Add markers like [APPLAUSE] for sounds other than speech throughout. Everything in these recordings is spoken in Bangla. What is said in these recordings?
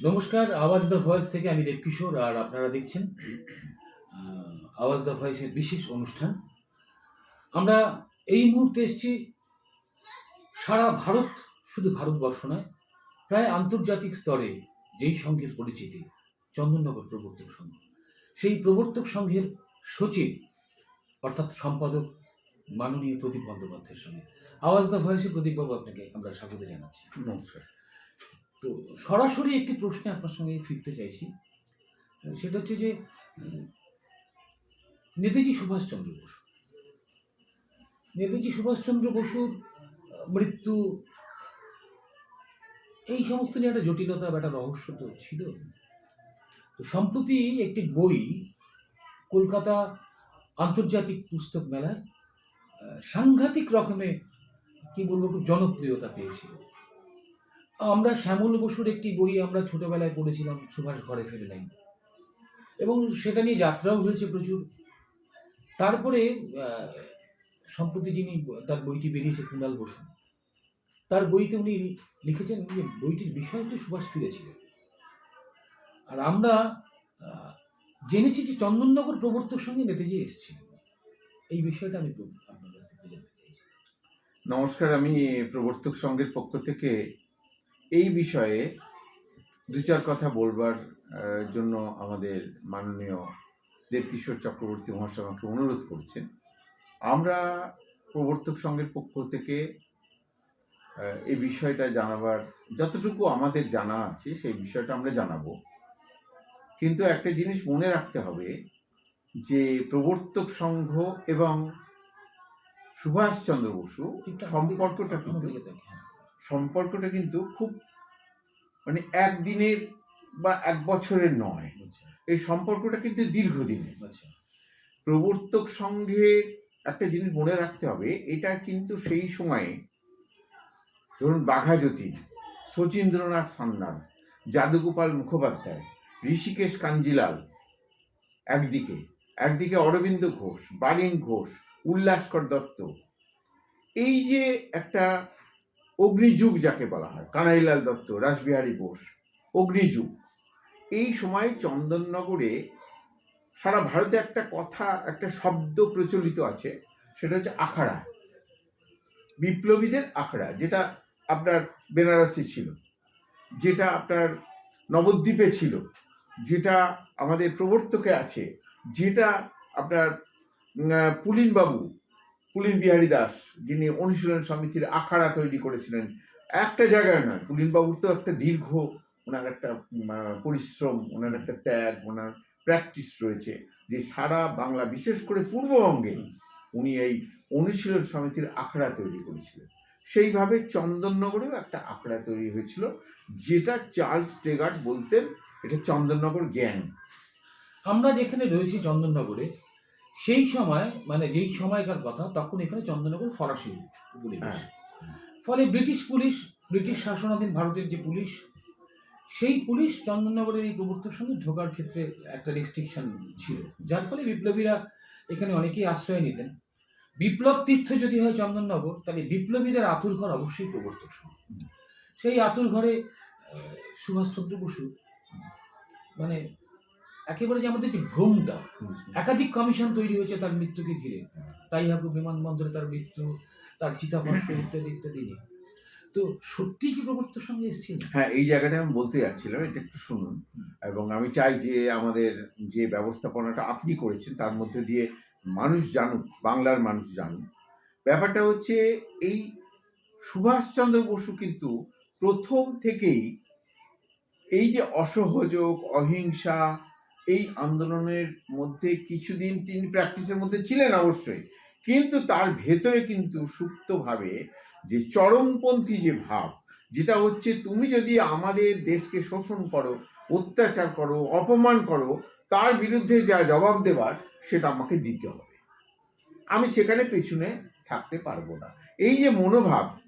নমস্কার, আওয়াজ দ্য ভয়েস থেকে আমি দেবকিশোর আর আপনারা দেখছেন আওয়াজ দ্য ভয়েসের বিশেষ অনুষ্ঠান। আমরা এই মুহূর্তে এসছি সারা ভারত, শুধু ভারতবর্ষ নয়, প্রায় আন্তর্জাতিক স্তরে যেই সংঘের পরিচিতি, চন্দননগর প্রবর্তক সংঘ। সেই প্রবর্তক সংঘের সচিব, অর্থাৎ সম্পাদক মাননীয় প্রদীপ বন্দ্যোপাধ্যায়ের সঙ্গে। আওয়াজ দ্য ভয়েসে প্রদীপবাবু আপনাকে আমরা স্বাগত জানাচ্ছি। নমস্কার। তো সরাসরি একটি প্রশ্নে আপনার সঙ্গে ফিরতে চাইছি। সেটা হচ্ছে যে নেতাজি সুভাষচন্দ্র বসু। নেতাজি সুভাষচন্দ্র বসুর মৃত্যু, এই সমস্ত নিয়ে একটা জটিলতা বা একটা রহস্য তো ছিল। তো সম্প্রতি একটি বই কলকাতা আন্তর্জাতিক পুস্তক মেলায় সাংঘাতিক রকমে, কি বলব, খুব জনপ্রিয়তা পেয়েছিল। আমরা শ্যামল বসুর একটি বই আমরা ছোটবেলায় পড়েছিলাম সুভাষ ঘরে ফেরে নাই। এবং সেটা নিয়ে যাত্রাও হয়েছে প্রচুর। তারপরে সম্প্রতি যিনি তার বইটি বেরিয়েছে কুণাল বসু, তার বইতে উনি লিখেছেন যে বইটির বিষয় হচ্ছে সুভাষ ফিরেছিল। আর আমরা জেনেছি যে চন্দননগর প্রবর্তক সঙ্গে নেতাজি এসেছিলেন। এই বিষয়টা আমি আপনার কাছ থেকে জানতে চাইছি। নমস্কার, আমি প্রবর্তক সংঘের পক্ষ থেকে এই বিষয়ে দু চার কথা বলবার জন্য আমাদের মাননীয় দেবকিশোর চক্রবর্তী মহাশয় আমাকে অনুরোধ করছেন। আমরা প্রবর্তক সংঘের পক্ষ থেকে এই বিষয়টা জানাবার যতটুকু আমাদের জানা আছে সেই বিষয়টা আমরা জানাব। কিন্তু একটা জিনিস মনে রাখতে হবে যে প্রবর্তক সংঘ এবং সুভাষচন্দ্র বসু সম্পর্কটা কিন্তু সম্পর্কটা কিন্তু খুব মানে একদিনের বা এক বছরের নয়। আচ্ছা, এই সম্পর্কটা কিন্তু দীর্ঘদিনের। আচ্ছা। প্রবর্তক সংঘের একটা জিনিস মনে রাখতে হবে এটা কিন্তু সেই সময়ে ধরুন বাঘা যতীন শচীন্দ্রনাথ সান্যাল যাদুগোপাল মুখোপাধ্যায় ঋষিকেশ কাঞ্জিলাল একদিকে একদিকে অরবিন্দ ঘোষ বালিন ঘোষ উল্লাসকর দত্ত। এই যে একটা অগ্নিযুগ যাকে বলা হয়, কানাইলাল দত্ত, রাসবিহারী বোস, অগ্নিযুগ। এই সময় চন্দননগরে সারা ভারতে একটা কথা, একটা শব্দ প্রচলিত আছে, সেটা হচ্ছে আখড়া। বিপ্লবীদের আখড়া, যেটা আপনার বেনারসি ছিল, যেটা আপনার নবদ্বীপে ছিল, যেটা আমাদের প্রবর্তকে আছে, যেটা আপনার পুলিনবাবু পুলিন বিহারী দাস, যিনি অনুশীলন সমিতির আখড়া তৈরি করেছিলেন। একটা জায়গায় নয় পুলিনবাবুর তো একটা দীর্ঘ, ওনার একটা পরিশ্রম, ওনার একটা ত্যাগ, ওনার প্র্যাকটিস রয়েছে, যে সারা বাংলা, বিশেষ করে পূর্ববঙ্গে উনি এই অনুশীলন সমিতির আখড়া তৈরি করেছিলেন। সেইভাবে চন্দননগরেও একটা আখড়া তৈরি হয়েছিল, যেটা চার্লস টেগার্ট বলতেন, এটা চন্দননগর গ্যাং আমরা যেখানে রয়েছি চন্দননগরে সেই সময় মানে যেই সময়কার কথা তখন এখানে চন্দননগর ফরাসি উপনিবেশ। হ্যাঁ। ফলে ব্রিটিশ পুলিশ ব্রিটিশ শাসনাধীন ভারতের যে পুলিশ সেই পুলিশ চন্দননগরের এই প্রবর্তক সঙ্গে ঢোকার ক্ষেত্রে একটা রেস্ট্রিকশন ছিল। যার ফলে বিপ্লবীরা এখানে অনেকেই আশ্রয় নিতেন। বিপ্লব তীর্থ যদি হয় চন্দননগর তাহলে বিপ্লবীদের আতুর ঘর অবশ্যই প্রবর্তক সংঘ সেই আতুর ঘরে সুভাষচন্দ্র বসু মানে একেবারে যে আমাদের যে ভ্রমটা একাধিক কমিশন তৈরি হয়েছে তার মৃত্যুকে ঘিরে। তাই হাকু বিমানবন্দরে তার মৃত্যু তার চিতাভস্ম [COUGHS] ইত্যাদি ইত্যাদি নিয়ে। তো সত্যি কি প্রবর্তক সঙ্গে এসেছিল? হ্যাঁ এই জায়গাটা আমি বলতে যাচ্ছিলাম এটা একটু শুনুন। এবং আমি চাই যে আমাদের যে ব্যবস্থাপনাটা আপনি করেছেন তার মধ্যে দিয়ে মানুষ জানুক বাংলার মানুষ জানুক। ব্যাপারটা হচ্ছে এই সুভাষচন্দ্র বসু কিন্তু প্রথম থেকেই এই যে অসহযোগ অহিংসা এই আন্দোলনের মধ্যে কিছুদিন তিনি প্র্যাকটিসের মধ্যে ছিলেন অবশ্যই। কিন্তু তার ভেতরে কিন্তু সুপ্তভাবে যে চরমপন্থী যে ভাব, যেটা হচ্ছে তুমি যদি আমাদের দেশকে শোষণ করো, অত্যাচার করো, অপমান করো, তার বিরুদ্ধে যা জবাব দেবার, সেটা আমাকে দিতে হবে। আমি সেখানে পেছনে থাকতে পারব না। এই যে মনোভাব,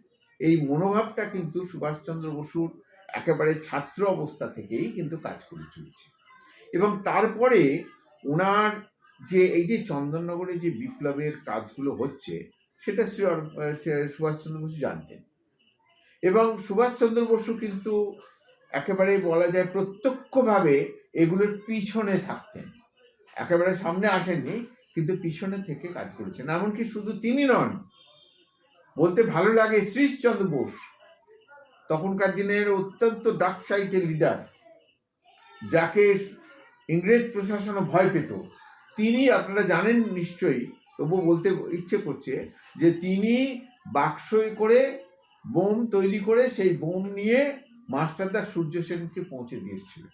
এই মনোভাবটা কিন্তু সুভাষচন্দ্র বসুর একেবারে ছাত্র অবস্থা থেকেই কিন্তু কাজ করে চলেছে। এবং তারপরে ওনার যে, এই যে চন্দননগরে যে বিপ্লবের কাজগুলো হচ্ছে, সেটা শ্রী- সুভাষচন্দ্র বসু জানতেন। এবং সুভাষচন্দ্র বসু কিন্তু একেবারে বলা যায় প্রত্যক্ষভাবে এগুলোর পিছনে থাকতেন। একেবারে সামনে আসেননি, কিন্তু পিছনে থেকে কাজ করেছেন। এমনকি শুধু তিনি নন, বলতে ভালো লাগে শ্রীশচন্দ্র বোস, তখনকার দিনের অত্যন্ত ডার্ক সাইটের লিডার যাকে ইংরেজ প্রশাসনও ভয় পেত। তিনি, আপনারা জানেন নিশ্চয়ই, তবু বলতে ইচ্ছে করছে যে তিনি বাক্সই করে বোম তৈরি করে সেই বোম নিয়ে মাস্টারদা সূর্য সেনকে পৌঁছে দিয়েছিলেন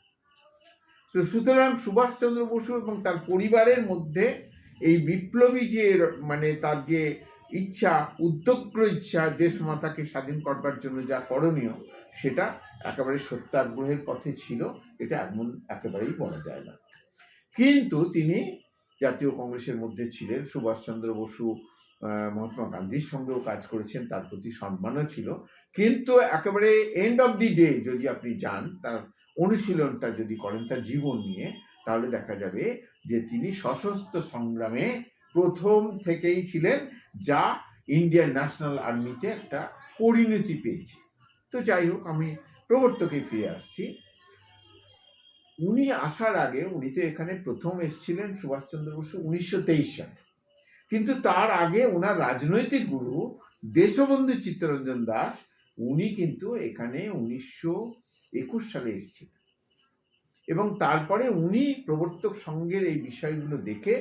তো সুতরাং সুভাষচন্দ্র বসু এবং তার পরিবারের মধ্যে এই বিপ্লবী যে মানে তার যে ইচ্ছা, উদ্যোগ্র ইচ্ছা দেশ মাতাকে স্বাধীন করবার জন্য যা করণীয় সেটা একেবারে সত্যাগ্রহের পথে ছিল, এটা এমন একেবারেই বলা যায় না। কিন্তু তিনি জাতীয় কংগ্রেসের মধ্যে ছিলেন, সুভাষচন্দ্র বসু মহাত্মা গান্ধীর সঙ্গেও কাজ করেছেন, তার প্রতি সম্মানও ছিল। কিন্তু একেবারে এন্ড অফ দি ডে যদি আপনি যান, তার অনুশীলনটা যদি করেন, তার জীবন নিয়ে, তাহলে দেখা যাবে যে তিনি সশস্ত্র সংগ্রামে প্রথম থেকেই ছিলেন, যা ইন্ডিয়ান ন্যাশনাল আর্মিতে একটা পরিণতি পেয়েছে। তো যাই হোক, আমি প্রবর্তকে ফিরে আসছি। উনি আসার আগে উনি তো এখানে প্রথম এসেছিলেন সুভাষচন্দ্র বসু উনিশশো তেইশ সালে। কিন্তু তার আগে ওনার রাজনৈতিক গুরু দেশবন্ধু চিত্তরঞ্জন দাস, উনি কিন্তু এখানে উনিশশো একুশ সালে এসেছিলেন। এবং তারপরে উনি প্রবর্তক সংঘের এই বিষয়গুলো দেখে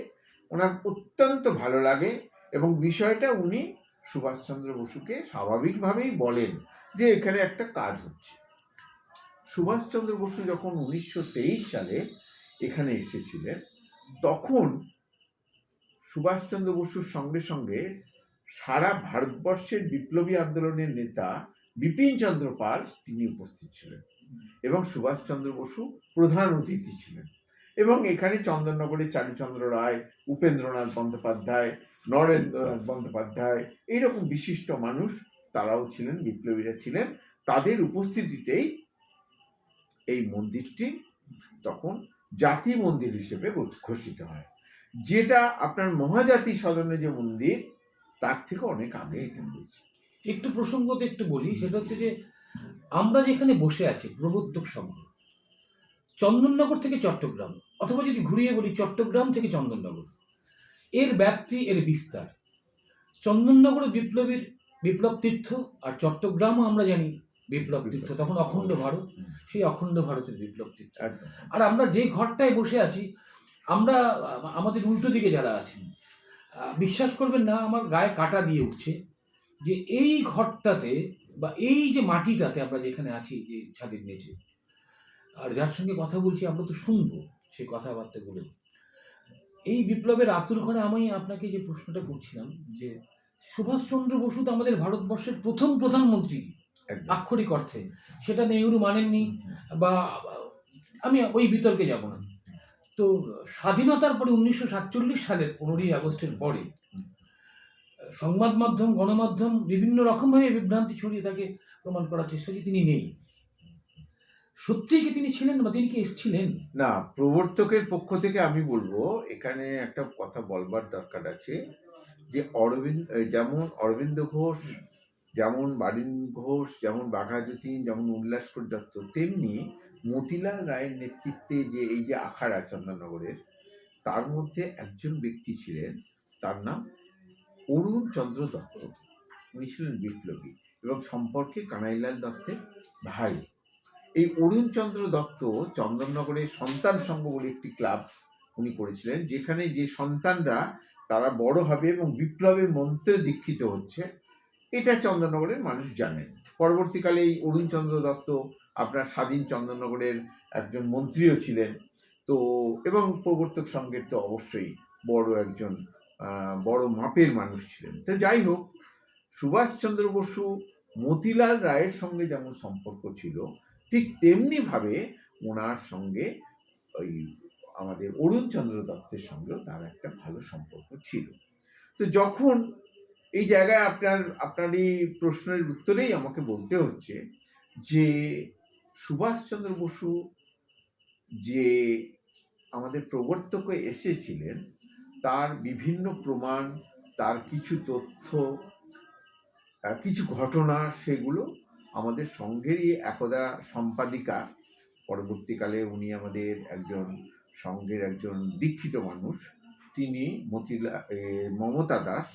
ওনার অত্যন্ত ভালো লাগে এবং বিষয়টা উনি সুভাষচন্দ্র বসুকে স্বাভাবিকভাবেই বলেন। যে এখানে একটা কাজ হচ্ছে। সুভাষচন্দ্র বসু যখন উনিশশো তেইশ সালে এখানে এসেছিলেন, তখন সুভাষচন্দ্র বসুর সঙ্গে সঙ্গে সারা ভারতবর্ষের বিপ্লবী আন্দোলনের নেতা বিপিন চন্দ্র পাল তিনি উপস্থিত ছিলেন এবং সুভাষচন্দ্র বসু প্রধান অতিথি ছিলেন। এবং এখানে চন্দননগরে চারুচন্দ্র রায়, উপেন্দ্রনাথ বন্দ্যোপাধ্যায়, নরেন্দ্রনাথ বন্দ্যোপাধ্যায়, এইরকম বিশিষ্ট মানুষ তারাও ছিলেন, বিপ্লবীরা ছিলেন, তাদের উপস্থিতিতেই এই মন্দিরটি তখন জাতি মন্দির হিসেবে ঘোষিত হয়। যেটা আপনার মহাজাতি সদনে যে মন্দির, তার থেকে অনেক আগে এটা হয়েছে। একটু প্রসঙ্গত একটু বলি, সেটা হচ্ছে যে আমরা যেখানে বসে আছি, প্রবর্তক সংঘ চন্দননগর থেকে চট্টগ্রাম, অথবা যদি ঘুরিয়ে বলি চট্টগ্রাম থেকে চন্দননগর, এর ব্যাপ্তি, এর বিস্তার। চন্দননগর বিপ্লবীর বিপ্লব তীর্থ আর চট্টগ্রামও আমরা জানি বিপ্লব তীর্থ তখন অখণ্ড ভারত সেই অখণ্ড ভারতের বিপ্লব তীর্থ। আর আমরা যে ঘরটায় বসে আছি আমরা আমাদের উল্টো দিকে যারা আছেন বিশ্বাস করবেন না আমার গায়ে কাটা দিয়ে উঠছে যে এই ঘরটাতে বা এই যে মাটিটাতে আমরা যেখানে আছি যে ছাদের নিচে আর যার সঙ্গে কথা বলছি আমরা তো শুনব সেই কথাবার্তাগুলো। এই বিপ্লবের আতুর ঘরে আমি আপনাকে যে প্রশ্নটা করছিলাম যে সুভাষচন্দ্র বসু তো আমাদের ভারতবর্ষের প্রথম প্রধানমন্ত্রী আক্ষরিক অর্থে। সেটা নেহরু মানেননি বা আমি ওই বিতর্কে যাব না। তো স্বাধীনতার পরে উনিশশো সাতচল্লিশ সালের পনেরোই আগস্টের পরে সংবাদ মাধ্যম গণমাধ্যম বিভিন্ন রকমভাবে বিভ্রান্তি ছড়িয়ে তাকে প্রমাণ করার চেষ্টা যে তিনি নেই। সত্যিই কি তিনি ছিলেন বা তিনি কি এসেছিলেন? না প্রবর্তকের পক্ষ থেকে আমি বলব এখানে একটা কথা বলবার দরকার আছে। যে অরবিন্দ যেমন অরবিন্দ ঘোষ যেমন বারিন ঘোষ যেমন বাঘা যতীন যেমন উল্লাসকর দত্ত তেমনি মতিলাল রায়ের নেতৃত্বে যে এই যে আখাড়া চন্দননগরের তার মধ্যে একজন ব্যক্তি ছিলেন তার নাম অরুণ চন্দ্র দত্ত। উনি ছিলেন বিপ্লবী এবং সম্পর্কে কানাইলাল দত্তের ভাই। এই অরুণচন্দ্র দত্ত চন্দননগরের সন্তান সংঘ বলে একটি ক্লাব উনি করেছিলেন যেখানে যে সন্তানরা তারা বড় হবে এবং বিপ্লবের মন্ত্রে দীক্ষিত হচ্ছে, এটা চন্দননগরের মানুষ জানেন। পরবর্তীকালে এই অরুণচন্দ্র দত্ত আপনার স্বাধীন চন্দননগরের একজন মন্ত্রীও ছিলেন। তো, এবং প্রবর্তক সংঘের তো অবশ্যই বড় একজন বড় মাপের মানুষ ছিলেন। তো যাই হোক, সুভাষচন্দ্র বসু মতিলাল রায়ের সঙ্গে যেমন সম্পর্ক ছিল, ঠিক তেমনিভাবে ওনার সঙ্গে ওই আমাদের অরুণচন্দ্র দত্তের সঙ্গেও তার একটা ভালো সম্পর্ক ছিল। তো যখন এই জায়গায় আপনার আপনার এই প্রশ্নের উত্তরেই আমাকে বলতে হচ্ছে যে, সুভাষচন্দ্র বসু যে আমাদের প্রবর্তকে এসেছিলেন, তার বিভিন্ন প্রমাণ, তার কিছু তথ্য কিছু ঘটনা, সেগুলো আমাদের সঙ্গেরই একদা সম্পাদিকা। পরবর্তীকালে উনি আমাদের একজন সংঘের একজন দীক্ষিত মানুষ, তিনি মতিলা মমতা দাস,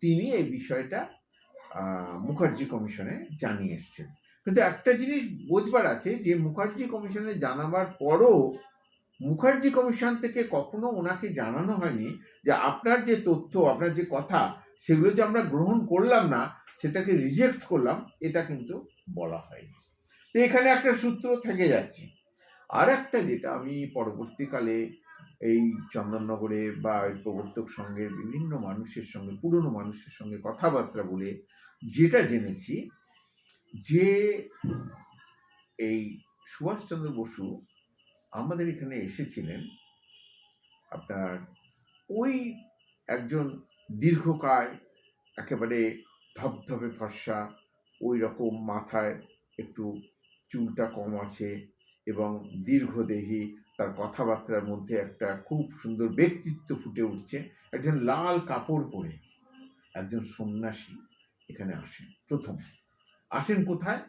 তিনি এই বিষয়টা মুখার্জি কমিশনে জানিয়ে এসছেন। কিন্তু একটা জিনিস বোঝবার আছে যে, মুখার্জি কমিশনে জানাবার পরও মুখার্জি কমিশন থেকে কখনো ওনাকে জানানো হয়নি যে, আপনার যে তথ্য, আপনার যে কথা, সেগুলো যে আমরা গ্রহণ করলাম না, সেটাকে রিজেক্ট করলাম, এটা কিন্তু বলা হয়নি। তো এখানে একটা সূত্র থেকে যাচ্ছে। আর একটা যেটা আমি পরবর্তীকালে এই চন্দননগরে বা এই প্রবর্তক সংঘের বিভিন্ন মানুষের সঙ্গে, পুরনো মানুষের সঙ্গে কথাবার্তা বলে যেটা জেনেছি যে এই সুভাষচন্দ্র বসু আমাদের এখানে এসেছিলেন আপনার ওই একজন দীর্ঘকায়, একেবারে ধবধবে ফর্সা, ওই রকম মাথায় একটু চুলটা কম আছে এবং দীর্ঘদেহী তার কথাবার্তার মধ্যে একটা খুব সুন্দর ব্যক্তিত্ব ফুটে উঠছে। একজন লাল কাপড় পরে একজন সন্ন্যাসী এখানে আসেন প্রথম। আসেন কোথায়?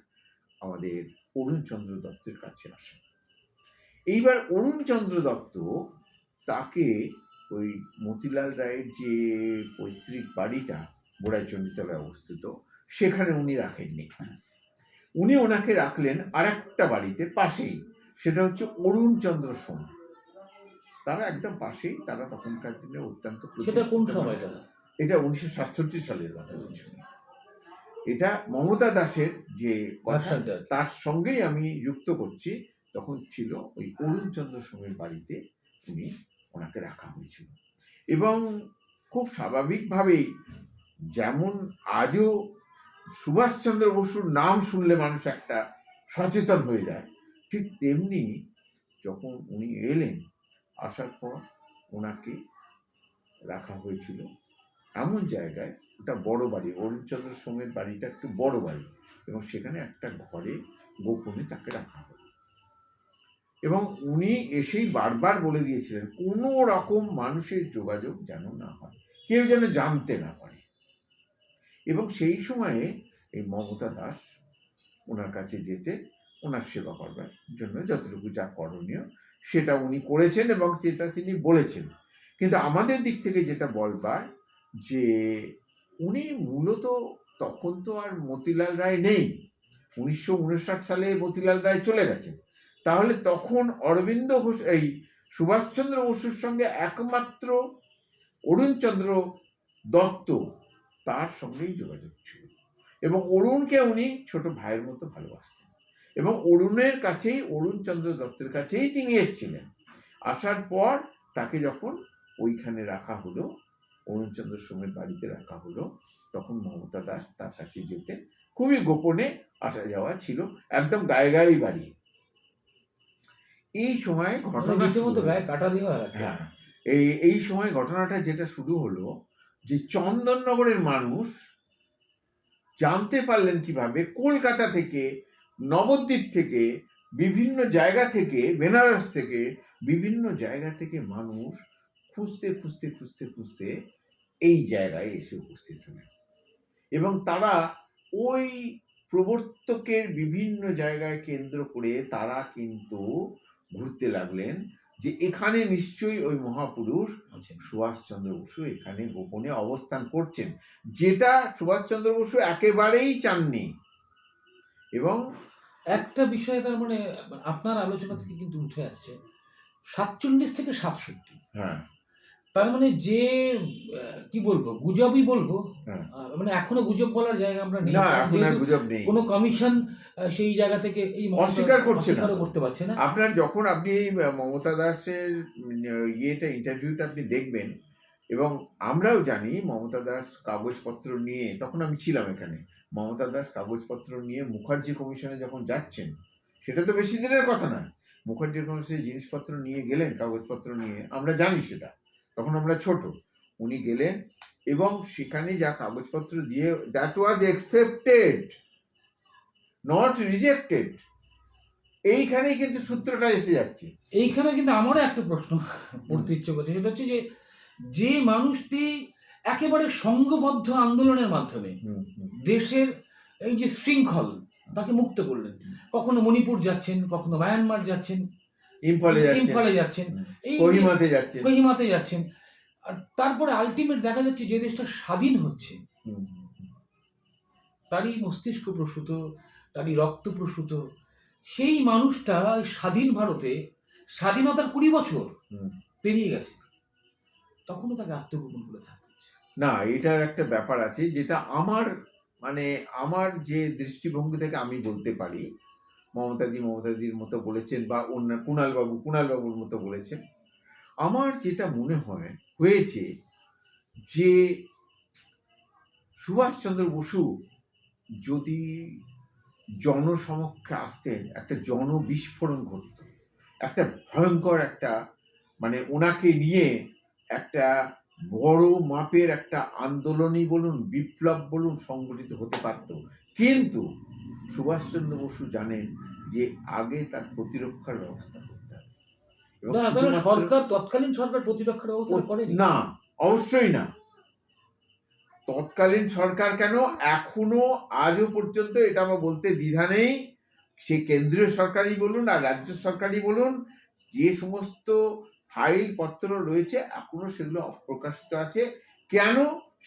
আমাদের অরুণচন্দ্র দত্তের কাছে আসেন। এইবার অরুণচন্দ্র দত্ত তাকে ওই মতিলাল রায়ের যে পৈতৃক বাড়িটা বোড়াইচণ্ডীতলায় অবস্থিত, সেখানে উনি রাখেননি। উনি ওনাকে রাখলেন আর একটা বাড়িতে পাশেই। সেটা হচ্ছে অরুণচন্দ্র সোম। তারা একদম পাশেই তারা তখনকার দিনে অত্যন্ত সেটা কোন সময়টা? এটা উনিশশো সাতষট্টি সালের কথা বলছি এটা মমতা দাসের যে তার সঙ্গেই আমি যুক্ত করছি। তখন ছিল ওই অরুণচন্দ্র সোমের বাড়িতে উনি ওনাকে রাখা হয়েছিল। এবং খুব স্বাভাবিকভাবেই যেমন আজও সুভাষচন্দ্র বসুর নাম শুনলে মানুষ একটা সচেতন হয়ে যায়। ঠিক তেমনি যখন উনি এলেন, আসার পর ওনাকে রাখা হয়েছিল এমন জায়গায় ওটা বড় বাড়ি, অরুণচন্দ্র সোমের বাড়িটা একটু বড় বাড়ি এবং সেখানে একটা ঘরে গোপনে তাকে রাখা হলো। এবং উনি এসেই বারবার বলে দিয়েছিলেন, কোনো রকম মানুষের যোগাযোগ যেন না হয়, কেউ যেন জানতে না এবং সেই সময়ে এই মমতা দাস ওনার কাছে যেতে ওনার সেবা করবার জন্য যতটুকু যা করণীয় সেটা উনি করেছেন এবং সেটা তিনি বলেছেন। কিন্তু আমাদের দিক থেকে যেটা বলবার যে উনি মূলত তখন তো আর মতিলাল রায় নেই। উনিশশো উনষাট সালে মতিলাল রায় চলে গেছেন। তাহলে তখন অরবিন্দ ঘোষ, এই সুভাষচন্দ্র বসুর সঙ্গে একমাত্র অরুণচন্দ্র দত্ত তার সঙ্গেই যোগাযোগ ছিল। এবং অরুণকে উনি ছোট ভাইয়ের মতো ভালোবাসতেন। এবং অরুণের কাছেই অরুণচন্দ্র দত্তের কাছেই তিনি এসেছিলেন। আসার পর তাকে যখন ওইখানে রাখা হলো অরুণচন্দ্র সোমের বাড়িতে রাখা হলো তখন মমতা দাস তার কাছে যেতেন। খুবই গোপনে আসা যাওয়া ছিল একদম গায়ে গায়ে বাড়ি। এই সময় ঘটনা কাটা দেওয়া হ্যাঁ। এই এই সময় ঘটনাটা যেটা শুরু হলো যে চন্দননগরের মানুষ জানতে পারলেন কীভাবে কলকাতা থেকে, নবদ্বীপ থেকে, বিভিন্ন জায়গা থেকে, বেনারস থেকে, বিভিন্ন জায়গা থেকে মানুষ খুঁজতে খুঁজতে খুঁজতে খুঁজতে এই জায়গায় এসে উপস্থিত হলেন। এবং তারা ওই প্রবর্তকের বিভিন্ন জায়গায় কেন্দ্র করে তারা কিন্তু ঘুরতে লাগলেন। যে এখানে নিশ্চয়ই ওই মহাপুরুষ। সুভাষচন্দ্র বসু এখানে গোপনে অবস্থান করছেন। যেটা সুভাষচন্দ্র বসু একেবারেই চাননি। এবং একটা বিষয় তার মানে আপনার আলোচনা থেকে কিন্তু উঠে আসছে সাতচল্লিশ থেকে সাতষট্টি। হ্যাঁ। তার মানে যে কি বলব গুজবই বলব হ্যাঁ। মানে এখনও গুজব বলার জায়গা আমরা নেই। গুজব নেই। কোনো কমিশন সেই জায়গা থেকে এই অস্বীকার করছে না। করতে পারছে না। আপনার যখন আপনি এই মমতা দাসের ইয়েটা ইন্টারভিউটা আপনি দেখবেন এবং আমরাও জানি মমতা দাস কাগজপত্র নিয়ে তখন আমি ছিলাম এখানে মমতা দাস কাগজপত্র নিয়ে মুখার্জি কমিশনে যখন যাচ্ছেন সেটা তো বেশি দিনের কথা না মুখার্জি কমিশনে জিনিসপত্র নিয়ে গেলেন কাগজপত্র নিয়ে আমরা জানি সেটা। তখন আমরা ছোট। উনি গেলেন এবং সেখানে যা কাগজপত্র দিয়ে that was accepted not rejected এইখানেই কিন্তু সূত্রটা এসে যাচ্ছে। এইখানে কিন্তু আমারও একটা প্রশ্ন পড়তে ইচ্ছে করছে। সেটা হচ্ছে যে যে মানুষটি একেবারে সংঘবদ্ধ আন্দোলনের মাধ্যমে দেশের এই যে শৃঙ্খল তাকে মুক্ত করলেন। কখনো মণিপুর যাচ্ছেন কখনো মায়ানমার যাচ্ছেন ইম্ফলে যাচ্ছে ইম্ফলে যাচ্ছেন। এই যে- কোহিমাতে যাচ্ছে কোহিমাতে যাচ্ছেন। আর তারপরে আলটিমেট দেখা যাচ্ছে যে দেশটা স্বাধীন হচ্ছে। তারই মস্তিষ্ক প্রসূত তারই রক্ত প্রসূত। সেই মানুষটা স্বাধীন ভারতে স্বাধীনতার কুড়ি বছর পেরিয়ে গেছে। তখনও তাকে আত্মগোপন করে থাকতে না এটার একটা ব্যাপার আছে যেটা আমার মানে আমার যে দৃষ্টিভঙ্গি থেকে আমি বলতে পারি মমতাদি মমতাদির মতো বলেছেন বা অন্য কুণালবাবু, কুণালবাবুর মতো বলেছেন। আমার যেটা মনে হয়, হয়েছে যে সুভাষচন্দ্র বসু যদি জনসমক্ষে আসতেন, একটা জনবিস্ফোরণ ঘটত। একটা ভয়ঙ্কর একটা মানে ওনাকে নিয়ে একটা বড় মাপের একটা আন্দোলনই বলুন, বিপ্লব বলুন সংগঠিত হতে পারত। কিন্তু সুভাষচন্দ্র বসু জানেন যে আগে তার প্রতিরক্ষার ব্যবস্থা করতে হবে। সরকার তৎকালীন সরকার প্রতিরক্ষার ব্যবস্থা করেনি। না অবশ্যই না। তৎকালীন সরকার কেন? এখনও আজও পর্যন্ত এটা আমার বলতে দ্বিধা নেই। সে কেন্দ্রীয় সরকারই বলুন আর রাজ্য সরকারই বলুন যে সমস্ত ফাইল পত্র রয়েছে এখনও সেগুলো অপ্রকাশিত আছে। কেন?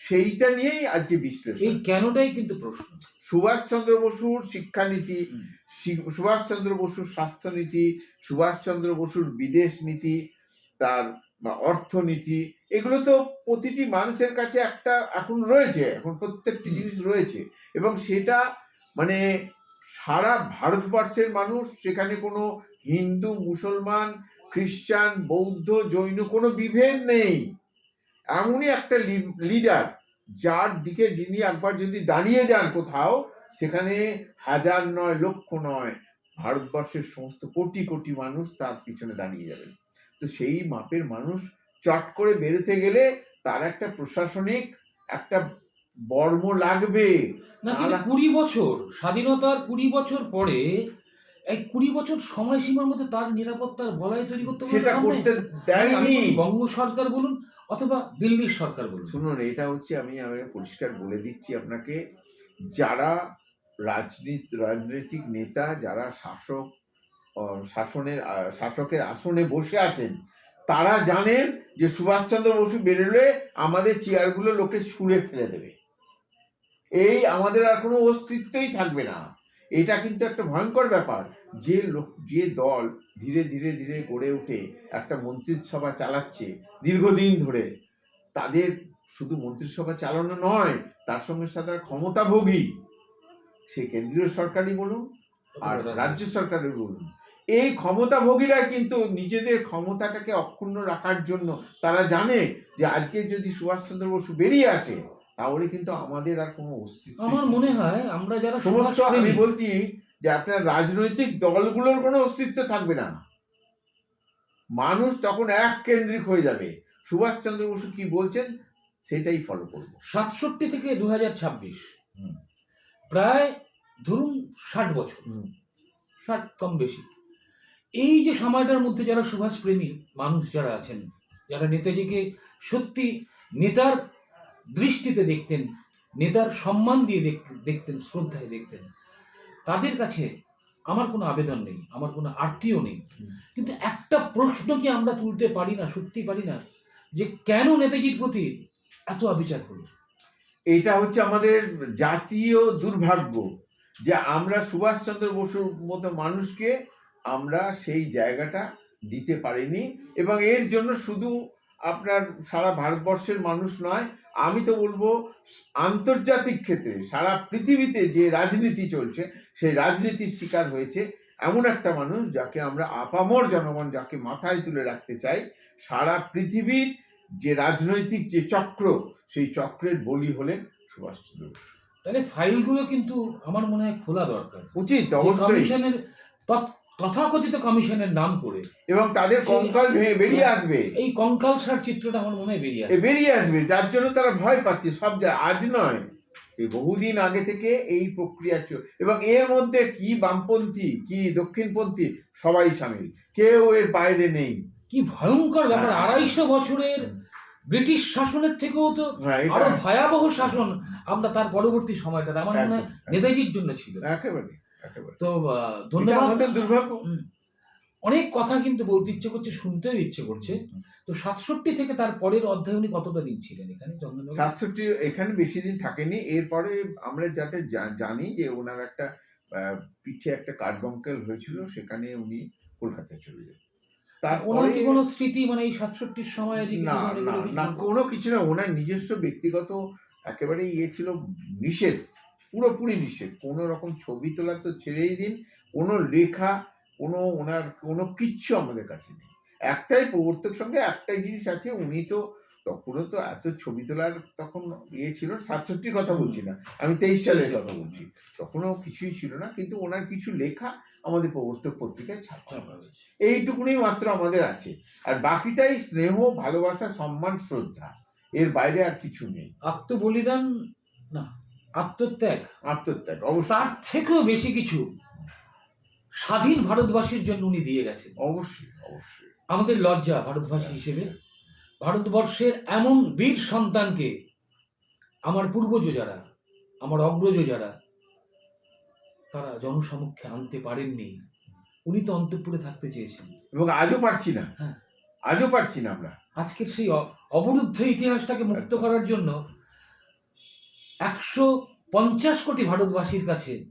সেইটা নিয়েই আজকে বিশ্লেষণ। এই কেনটাই কিন্তু প্রশ্ন। সুভাষচন্দ্র বসুর শিক্ষানীতি সুভাষচন্দ্র বসুর স্বাস্থ্যনীতি সুভাষচন্দ্র বসুর বিদেশ নীতি তার বা অর্থনীতি এগুলো তো প্রতিটি মানুষের কাছে একটা এখন রয়েছে এখন প্রত্যেকটি জিনিস রয়েছে। এবং সেটা মানে সারা ভারতবর্ষের মানুষ সেখানে কোনো হিন্দু মুসলমান খ্রিস্টান বৌদ্ধ জৈন কোনো বিভেদ নেই। এমনই একটা লিডার যার দিকে যিনি একবার যদি দাঁড়িয়ে যান কোথাও সেখানে হাজার নয় লক্ষ নয় ভারতবর্ষের সমস্ত কোটি কোটি মানুষ তার পিছনে দাঁড়িয়ে যাবেন। তো সেই মাপের মানুষ চট করে বেরোতে গেলে তার একটা প্রশাসনিক একটা বর্ম লাগবে। না কিন্তু। কুড়ি বছর স্বাধীনতার কুড়ি বছর পরে এই কুড়ি বছর সময়সীমার মধ্যে তার নিরাপত্তার বলয় তৈরি করতে সেটা করতে দেয়নি। বঙ্গ সরকার বলুন অথবা দিল্লির সরকার বলুন। শুনুন, এটা হচ্ছে আমি আমি পরিষ্কার বলে দিচ্ছি আপনাকে, যারা রাজনীতি, রাজনৈতিক নেতা, যারা শাসক শাসনের শাসকের আসনে বসে আছেন, তারা জানেন যে সুভাষচন্দ্র বসু বেরোলে আমাদের চেয়ারগুলো লোকে ছুঁড়ে ফেলে দেবে। এই আমাদের আর কোনো অস্তিত্বই থাকবে না। এটা কিন্তু একটা ভয়ঙ্কর ব্যাপার। যে লোক যে দল ধীরে ধীরে ধীরে গড়ে উঠে একটা মন্ত্রিসভা চালাচ্ছে দীর্ঘদিন ধরে তাদের শুধু মন্ত্রিসভা চালানো নয় তার সঙ্গে সাথে ক্ষমতাভোগী। সে কেন্দ্রীয় সরকারই বলুন আর রাজ্য। সরকারের বলুন। এই ক্ষমতাভোগীরা কিন্তু নিজেদের ক্ষমতাটাকে অক্ষুণ্ণ রাখার জন্য তারা জানে যে আজকে যদি সুভাষচন্দ্র বসু বেরিয়ে আসে তাহলে কিন্তু আমাদের আর কোনো অস্তিত্ব আমার মনে হয় আমরা যারা সমস্ত আমি বলছি যে আপনার রাজনৈতিক দলগুলোর কোনো অস্তিত্ব থাকবে না। মানুষ তখন এক কেন্দ্রিক হয়ে যাবে। সুভাষচন্দ্র বসু কি বলছেন সেটাই ফলো করব। সাতষট্টি থেকে দু হাজার ছাব্বিশ। প্রায় ধরুন ষাট বছর। ষাট কম বেশি। এই যে সময়টার মধ্যে যারা সুভাষ প্রেমী মানুষ যারা আছেন যারা নেতাজিকে সত্যি নেতার দৃষ্টিতে দেখতেন নেতার সম্মান দিয়ে দেখ- দেখতেন শ্রদ্ধায় দেখতেন। তাদের কাছে আমার কোনো আবেদন নেই আমার কোনো আর্তিও নেই। কিন্তু একটা প্রশ্ন কি আমরা তুলতে পারি না সত্যি পারি না? যে কেন নেতাজির প্রতি এত অবিচার হলো এটা হচ্ছে আমাদের জাতীয় দুর্ভাগ্য যে আমরা সুভাষচন্দ্র বসুর মতো মানুষকে আমরা সেই জায়গাটা দিতে পারিনি এবং এর জন্য শুধু আপনার সারা ভারতবর্ষের মানুষ নয় আমি তো বলব আন্তর্জাতিক ক্ষেত্রে সারা পৃথিবীতে যে রাজনীতি চলছে সেই রাজনীতির শিকার হয়েছে এমন একটা মানুষ যাকে আমরা আপামর জনগণ যাকে মাথায় তুলে রাখতে চাই সারা পৃথিবীর যে রাজনৈতিক যে চক্র সেই চক্রের বলি হলেন সুভাষচন্দ্র বসু। তাহলে ফাইলগুলো কিন্তু আমার মনে হয় খোলা দরকার। উচিত অবশ্যই। তৎ- তথাকথিত কমিশনের নাম করে এবং তাদের কঙ্কাল বেরিয়ে আসবে। এই কঙ্কালসার চিত্রটা আমার মনে হয় বেরিয়ে আসবে। বেরিয়ে আসবে যার জন্য তারা ভয় পাচ্ছে সব যা- আজ নয় এই বহুদিন আগে থেকে এই প্রক্রিয়া চল এবং এর মধ্যে কি বামপন্থী কি দক্ষিণপন্থী সবাই সামিল কেউ এর বাইরে নেই। কি ভয়ঙ্কর ব্যাপার হ্যাঁ। আড়াইশো বছরের ব্রিটিশ শাসনের থেকেও তো হ্যাঁ আরও ভয়াবহ শাসন আমরা তার পরবর্তী সময়টা আমার মনে হয় নেতাজির জন্য ছিল। একেবারে। তো ধন্যবাদ। আমাদের দুর্ভাগ্য। অনেক কথা কিন্তু বলতে ইচ্ছে করছে শুনতেও ইচ্ছে করছে। তো সাতষট্টি থেকে তার পরের অধ্যায় উনি কতটা দিন ছিলেন এখানে? সাতষট্টি এখানে বেশি দিন থাকেনি। এরপরে আমরা যাতে জানি যে ওনার একটা পিঠে একটা কার্বঙ্কেল হয়েছিল সেখানে উনি কলকাতায় চলে যান। ওনার কি কোনো স্মৃতি মানে এই সাতষট্টির সময় না না না কোনো কিছু না। ওনার নিজস্ব ব্যক্তিগত একেবারে ইয়ে ছিল নিষেধ। পুরোপুরি নিষেধ। কোনো রকম ছবি তোলা তো ছেড়েই দিন কোনো লেখা কোনো ওনার কোনো কিচ্ছু আমাদের কাছে নেই। একটাই প্রবর্তক সঙ্গে একটাই জিনিস আছে উনি তো তখনও তো এত ছবি তোলার তখন ইয়ে ছিল সাতষট্টির কথা বলছি না আমি তেইশ সালের কথা বলছি। তখনও কিছুই ছিল না কিন্তু ওনার কিছু লেখা আমাদের প্রবর্তক পত্রিকায় ছাপা। এইটুকুনি মাত্র আমাদের আছে। আর বাকিটাই স্নেহ ভালোবাসা সম্মান শ্রদ্ধা। এর বাইরে আর কিছু নেই। আত্মবলিদান? না। আত্মত্যাগ। আত্মত্যাগ অবশ্যই। তার থেকেও বেশি কিছু স্বাধীন ভারতবাসীর জন্য উনি দিয়ে গেছেন। অবশ্যই অবশ্যই। আমাদের লজ্জা ভারতবাসী হিসেবে। ভারতবর্ষের এমন বীর সন্তানকে আমার পূর্বজ যারা আমার অগ্রজ যারা তারা জনসমক্ষে আনতে পারেননি। উনি তো অন্তঃপুরে থাকতে চেয়েছেন। এবং আজও পারছি না। হ্যাঁ। আজও পারছি না আমরা। আজকের সেই অবরুদ্ধ ইতিহাসটাকে মুক্ত করার জন্য একশো পঞ্চাশ কোটি ভারতবাসীর কাছে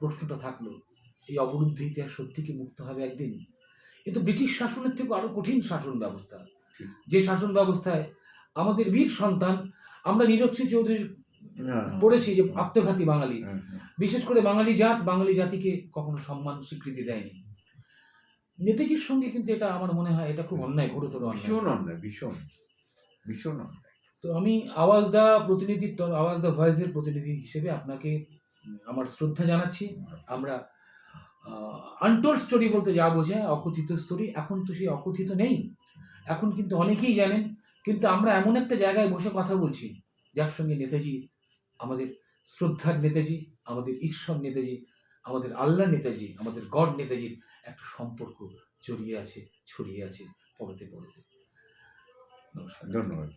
প্রশ্নটা থাকল এই অবরুদ্ধ ইতিহাস সত্যি কি মুক্ত হবে একদিন? এ তো ব্রিটিশ শাসনের থেকে আরও কঠিন শাসন ব্যবস্থা। যে শাসন ব্যবস্থায় আমাদের বীর সন্তান আমরা নীরজী চৌধুরীর হ্যাঁ, পড়েছি যে আত্মঘাতী বাঙালি। হ্যাঁ, হ্যাঁ। বিশেষ করে বাঙালি জাত বাঙালি জাতিকে কখনো সম্মান স্বীকৃতি দেয়নি। নেতাজির সঙ্গে কিন্তু এটা আমার মনে হয় এটা খুব অন্যায় গুরুতর অন্যায়। ভীষণ অন্যায় ভীষণ ভীষণ অন্যায়। তো আমি আওয়াজ দা প্রতিনিধির আওয়াজ দা ভয়েসের প্রতিনিধি হিসেবে আপনাকে, আমার শ্রদ্ধা জানাচ্ছি। আমরা আনটোল্ড স্টোরি বলতে যা বোঝায়, অকথিত স্টোরি এখন তো সেই অকথিত নেই। এখন কিন্তু অনেকেই জানেন, কিন্তু আমরা এমন একটা জায়গায় বসে কথা বলছি, যার সঙ্গে নেতাজি, আমাদের শ্রদ্ধার নেতাজি, আমাদের ঈশ্বর নেতাজি, আমাদের আল্লাহ নেতাজি, আমাদের গড নেতাজির একটা সম্পর্ক জড়িয়ে আছে, ছড়িয়ে আছে পড়তে পড়তে। নমস্কার। ধন্যবাদ।